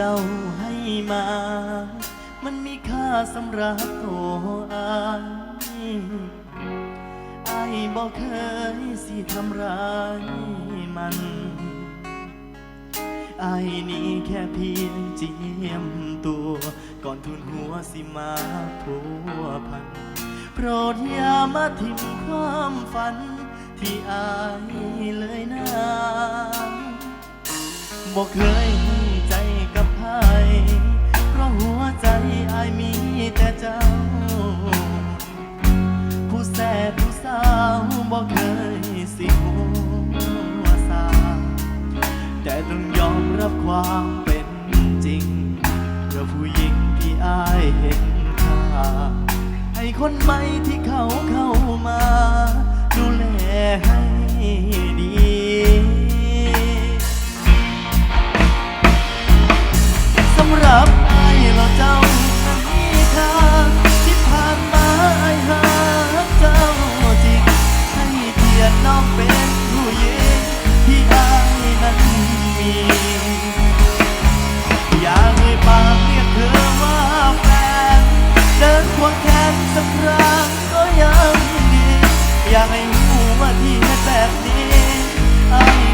เจ้าให้มา มันมีค่าสำหรับตัวอายอายบอกเคยสิทำร้ายมันไอ้นี่แค่เพียงเจียมตัว ก่อนทุนหัวสิมาพัวพัน โปรดอย่ามาทิมความฝัน ที่อายเลยนะบอกเคย ความเป็นจริงเพื่อผู้หญิงที่อายเห็นค่าให้คนใหม่ที่เขาเข้ามา ดูแลให้ดีสำหรับอายเราเจ้า วงแขนสักครั้งก็ยังดี อยากให้รู้ว่าที่แบบนี้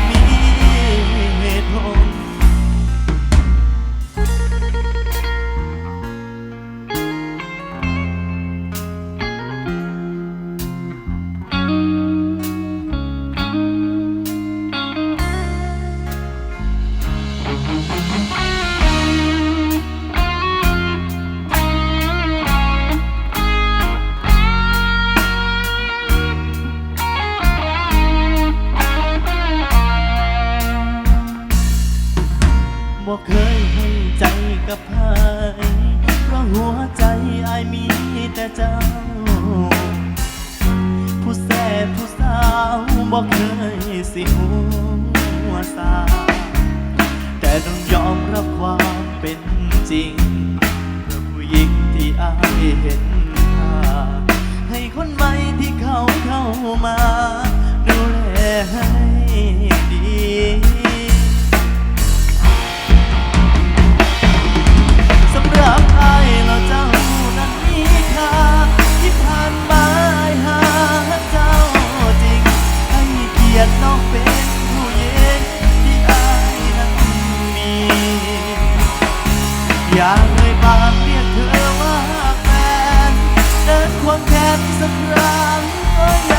กับไผเพราะหัวใจอายมีแต่เจ้า ผู้แสบผู้สาวบอกเคยสิหัวสาแต่ต้องยอมรับความเป็นจริงเพื่อผู้หญิงที่อายเห็นค่าให้คนใหม่ที่เขาเข้ามา สักครั้ง